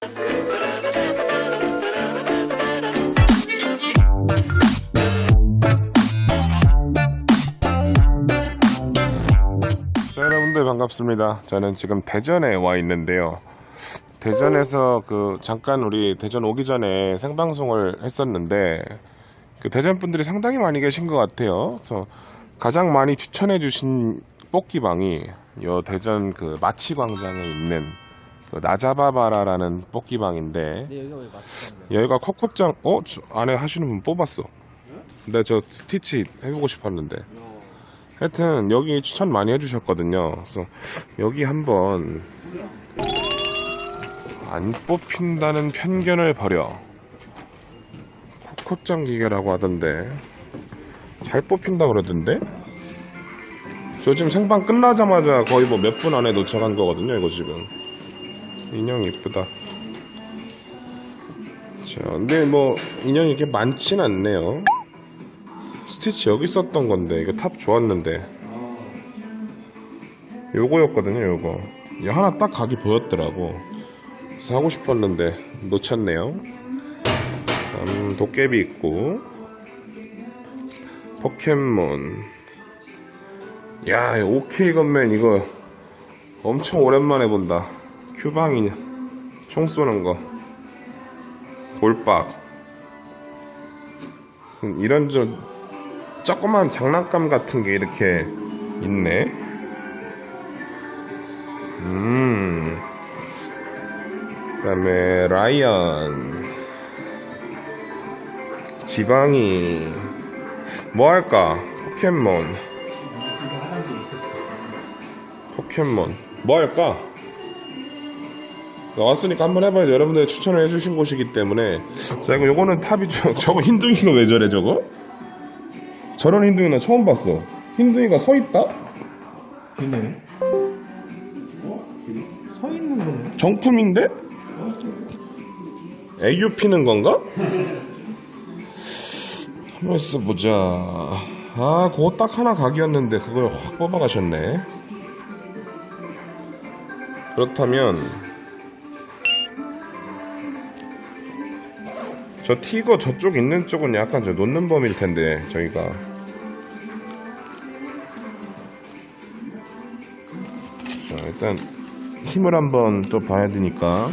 자, 여러분들 반갑습니다. 저는 지금 대전에 와 있는데요. 대전에서 그 잠깐 우리 대전 오기 전에 생방송을 했었는데 그 대전 분들이 상당히 많이 계신 것 같아요. 그래서 가장 많이 추천해 주신 뽑기방이 요 대전 그 마치광장에 있는 그 나자바바라라는 뽑기방인데 근데 여기가 왜 여기가 컵컵장 어? 저 안에 하시는 분 뽑았어. 근데 저 스티치 해보고 싶었는데 하여튼 여기 추천 많이 해주셨거든요. 그래서 여기 한번 안 뽑힌다는 편견을 버려. 콕콕장 기계라고 하던데 잘 뽑힌다 그러던데. 저 지금 생방 끝나자마자 거의 뭐 몇 분 안에 도착한 거거든요. 이거 지금 인형 이쁘다. 자, 근데 뭐 인형이 이렇게 많진 않네요. 스티치 여기 썼던 건데 이거 탑 좋았는데. 요거였거든요 요거. 하나 딱 각이 보였더라고. 그래서 하고 싶었는데 놓쳤네요. 음, 도깨비 있고. 포켓몬. 야 오케이 건맨. 이거 엄청 오랜만에 본다 큐방이 총 쏘는 거 돌박 음, 이런 좀 조그만 장난감 같은 게 이렇게 있네. 음. 그 다음에 라이언, 지방이, 뭐 할까? 포켓몬, 포켓몬, 뭐 할까? 나왔으니까 한번 해봐야죠. 여러분들 추천을 해주신 곳이기 때문에. 자, 이거 요거는 탑이죠. 저거 흰둥이가 왜 저래, 저거? 저런 흰둥이 나 처음 봤어. 흰둥이가 서 있다? 걔네 서 있는 거네 정품인데? 애교 피는 건가? 한번 써보자. 아, 그거 딱 하나 각이었는데 그걸 확 뽑아가셨네. 그렇다면 저 티거 저쪽 있는 쪽은 약간 저 놓는 범일 텐데 저희가. 자 일단 힘을 한번 또 봐야 되니까.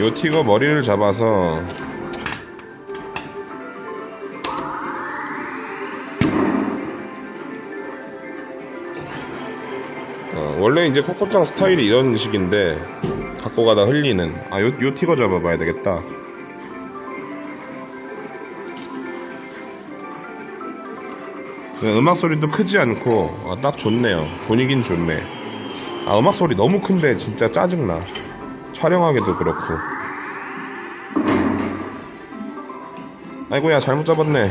요 티거 머리를 잡아서 어, 원래 이제 코코짱 스타일이 이런 식인데 갖고 가다 흘리는 아 요 요 티거 잡아봐야 되겠다 네, 음악 소리도 크지 않고 아, 딱 좋네요. 분위긴 좋네. 아 음악 소리 너무 큰데 진짜 짜증나. 촬영하기도 그렇고. 아이고야 잘못 잡았네.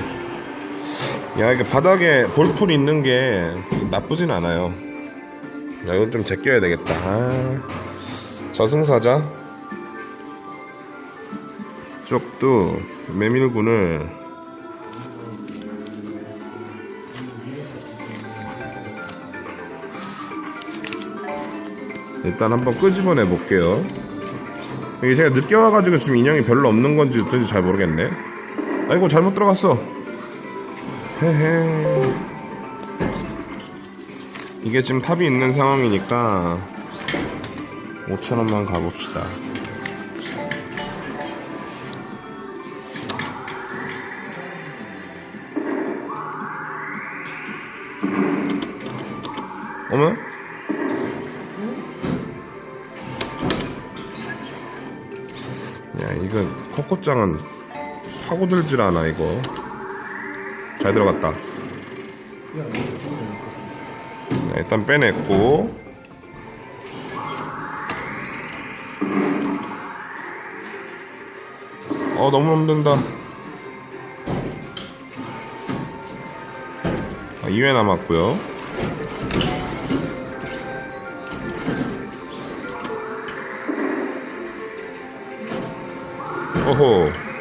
야 이게 바닥에 볼풀 있는 게 나쁘진 않아요. 야 이건 좀 제껴야 되겠다. 아, 저승사자. 쪽도 메밀군을 일단 한번 끄집어내 볼게요. 이게 제가 늦게 와가지고 지금 인형이 별로 없는 건지 어쩐지 잘 모르겠네. 아이고 잘못 들어갔어. 헤헤. 이게 지금 탑이 있는 상황이니까 5천원만 가봅시다. 어머? 야 이건 코코짱은 파고들질 않아 이거 잘 들어갔다 자, 일단 빼냈고 어 너무 힘든다. 아, 2회 남았고요. 오호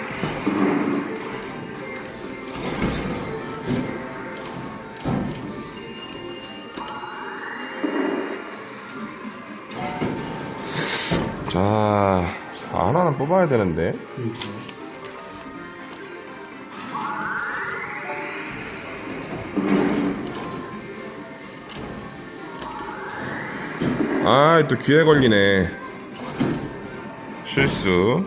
뽑아야 되는데. 아, 또 귀에 걸리네. 실수.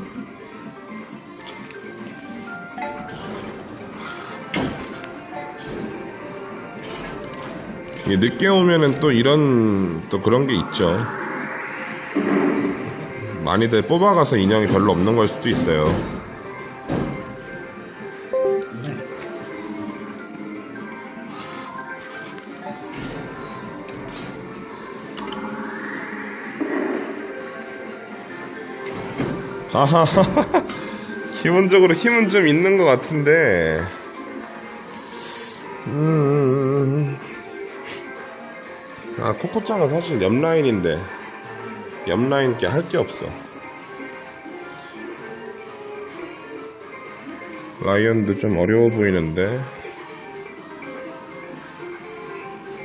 이게 늦게 오면은 또 이런 또 그런 게 있죠. 많이들 뽑아가서 인형이 별로 없는 걸 수도 있어요. 아하, 기본적으로 힘은 좀 있는 것 같은데. 음. 아, 코코짱은 사실 옆 라인인데. 옆 라인 게 할 게 없어. 라이언도 좀 어려워 보이는데.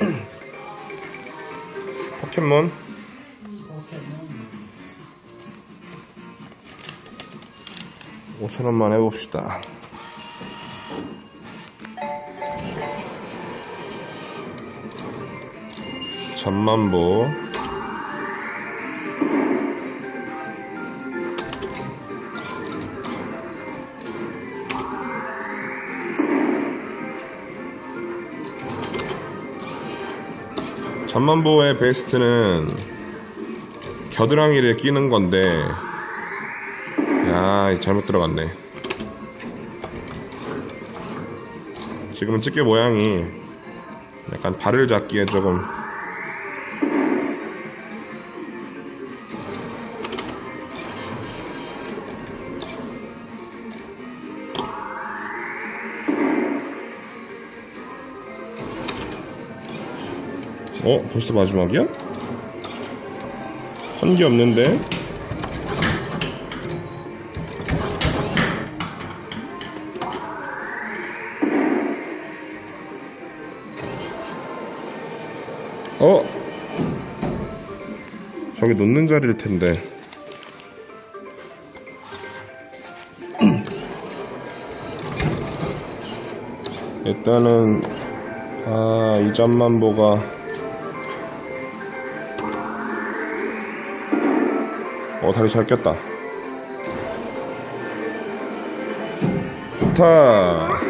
포켓몬? 오천 원만 해봅시다. 전만보. 전만보의 베스트는 겨드랑이를 끼는 건데 야 잘못 들어갔네. 지금은 집게 모양이 약간 발을 잡기에 조금 어? 벌써 마지막이야? 한게 없는데? 어? 저기 놓는 자리일 텐데. 일단은 아, 이 점만 보가 어, 다리 잘 꼈다. 좋다.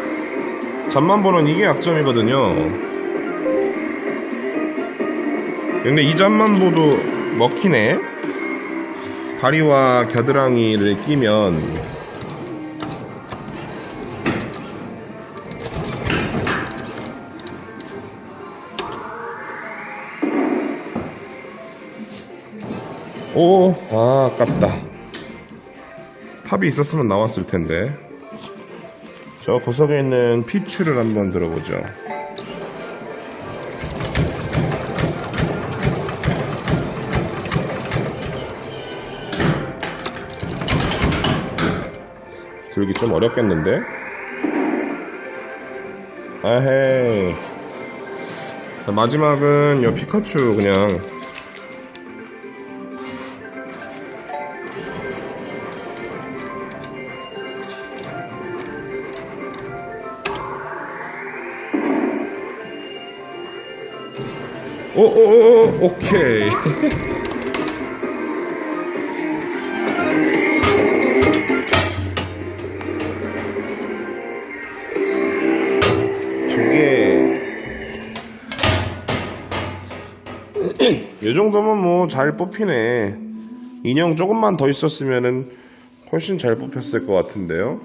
잠만 보는 이게 약점이거든요. 근데 이 잠만 보도 먹히네. 다리와 겨드랑이를 끼면 오, 아, 아깝다. 탑이 있었으면 나왔을 텐데. 저 구석에 있는 피추를 한번 들어보죠. 들기 좀 어렵겠는데? 아헤이. 자, 마지막은 요 피카츄 그냥 오오오 오케이. 두개이 정도면 뭐 잘 뽑히네. 인형 조금만 더 있었으면은 훨씬 잘 뽑혔을 것 같은데요?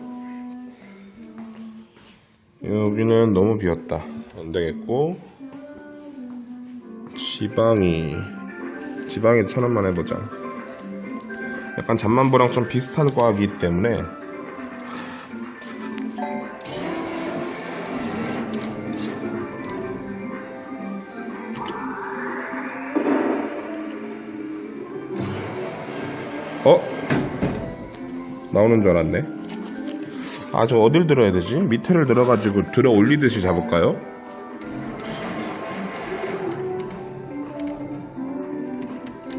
여기는 너무 비었다. 안 되겠고 지방이 지방이 천 원만 해보자. 약간 잠만보랑 좀 비슷한 과이기 때문에 어 나오는 줄 알았네. 아 저 어딜 들어야 되지? 밑에를 들어가지고 들어 올리듯이 잡을까요?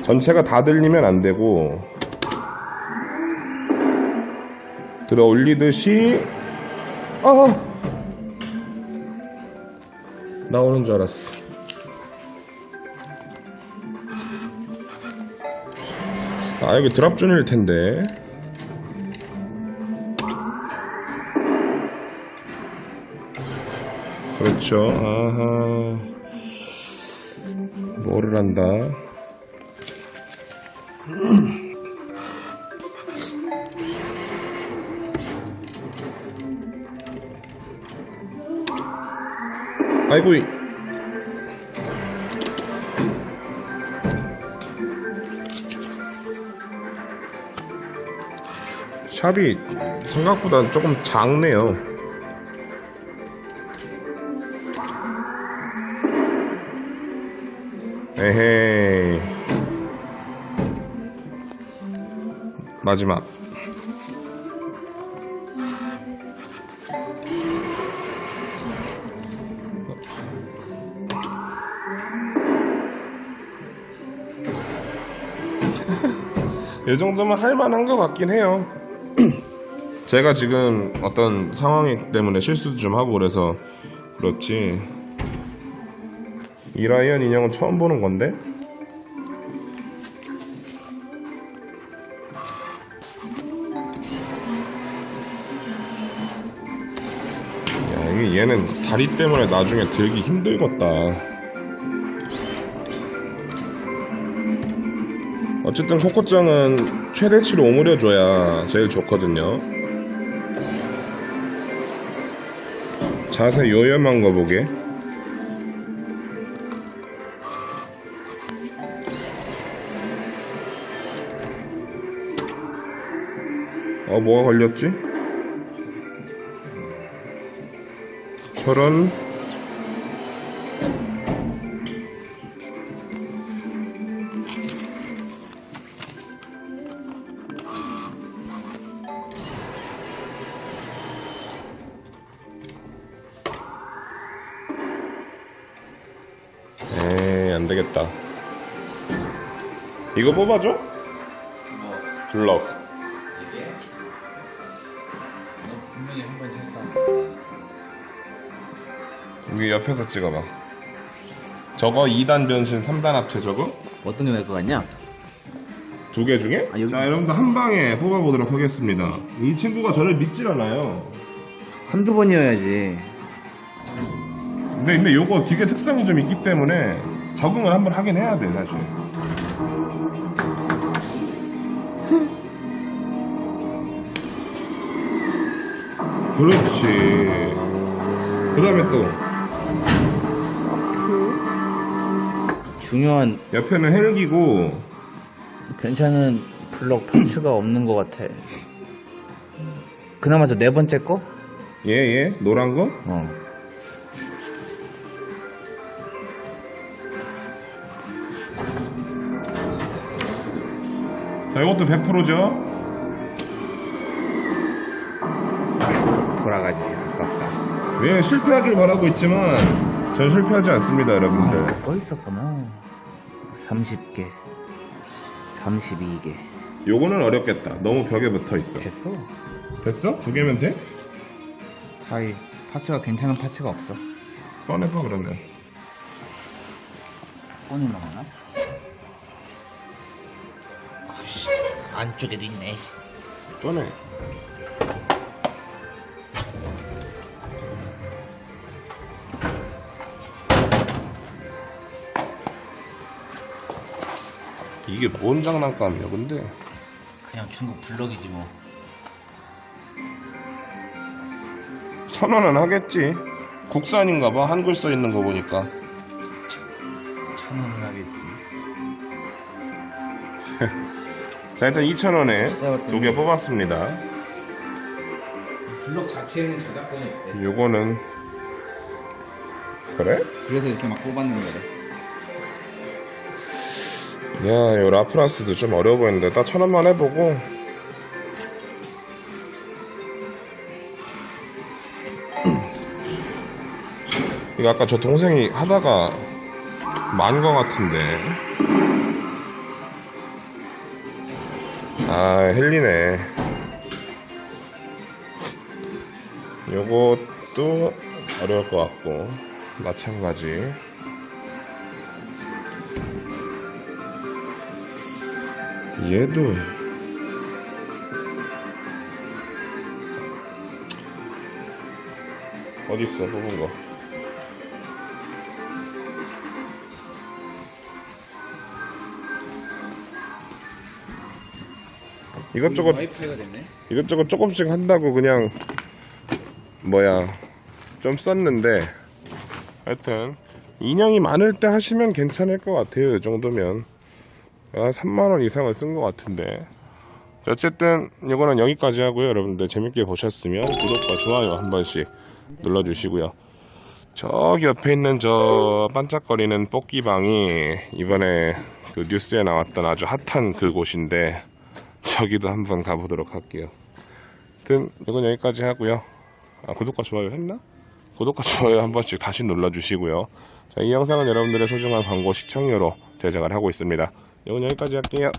전체가 다 들리면 안 되고 들어 올리듯이 아 나오는 줄 알았어. 아 여기 드랍 존일 텐데. 그렇죠. 아하. 뭐를 한다. 아이고. 이- 샵이 생각보다 조금 작네요. 마지막. 이 정도면 할만한 것 같긴 해요. 제가 지금 어떤 상황이 때문에 실수도 좀 하고 그래서 그렇지. 이라이언 인형은 처음 보는 건데? 얘는 다리 때문에 나중에 들기 힘들겠다. 어쨌든 코코짱은 최대치로 오므려줘야 제일 좋거든요. 자세 요염한 거 보게. 어, 뭐가 걸렸지? 저런. 에이, 안 되겠다. 이거 뽑아줘? 뭐 블럭. 여기 옆에서 찍어봐. 저거 2단 변신 3단 합체 저거? 어떤 게 나을 것 같냐? 두 개 중에? 아, 여기- 자, 여러분들 한 방에 뽑아보도록 하겠습니다. 이 친구가 저를 믿질 않아요. 한두 번이어야지. 근데, 근데 요거 되게 특성이 좀 있기 때문에 적응을 한번 하긴 해야 돼, 사실. 그렇지. 그 다음에 또, 중요한 옆에는 헬기고, 괜찮은 블럭 파츠가 없는 것 같아. 그나마 저 네 번째 거? 얘, 얘, 노란 거? 어. 자, 이것도 100%죠? 돌아가지. 아깝다. 왜냐면 실패하길 바라고 있지만, 전 실패하지 않습니다, 여러분들. 아, 써 있었구나. 30개. 32개. 요거는 어렵겠다. 너무 벽에 붙어 있어. 됐어. 됐어? 두 개면 돼? 다이 파츠가 괜찮은 파츠가 없어. 꺼내봐, 그러면. 꺼내 나오나? 안쪽에도 있네. 꺼내. 이게 뭔 장난감이야, 근데? 그냥 중국 블럭이지 뭐. 천 원은 하겠지. 국산인가 봐. 한글 써 있는 거 보니까. 천 원은 하겠지. 자, 일단 2,000원에 두 개 뽑았습니다. 블럭 자체에는 저작권이 없대. 요거는 그래? 그래서 이렇게 막 뽑았는 거래. 야, 요 라프라스도 좀 어려워 보이는데 딱 천 원만 해보고. 이거 아까 저 동생이 하다가 만 거 같은데. 아 헬리네. 요것도 어려울 것 같고. 마찬가지 얘도. 어디 있어 뽑은 거? 이것저것 와이파이가 됐네. 이것저것 조금씩 한다고 그냥 뭐야 좀 썼는데. 하여튼 인형이 많을 때 하시면 괜찮을 것 같아요 이 정도면 한 3만원 이상은 쓴 것 같은데 어쨌든 이거는 여기까지 하고요 여러분들 재밌게 보셨으면 구독과 좋아요 한 번씩 눌러주시고요 저기 옆에 있는 저 반짝거리는 뽑기방이 이번에 그 뉴스에 나왔던 아주 핫한 그곳인데 저기도 한번 가보도록 할게요. 하여튼 이건 여기까지 하고요. 아, 구독과 좋아요 했나? 구독과 좋아요 한 번씩 다시 눌러주시고요. 자, 이 영상은 여러분들의 소중한 광고 시청료로 제작을 하고 있습니다. 이건 여기까지 할게요.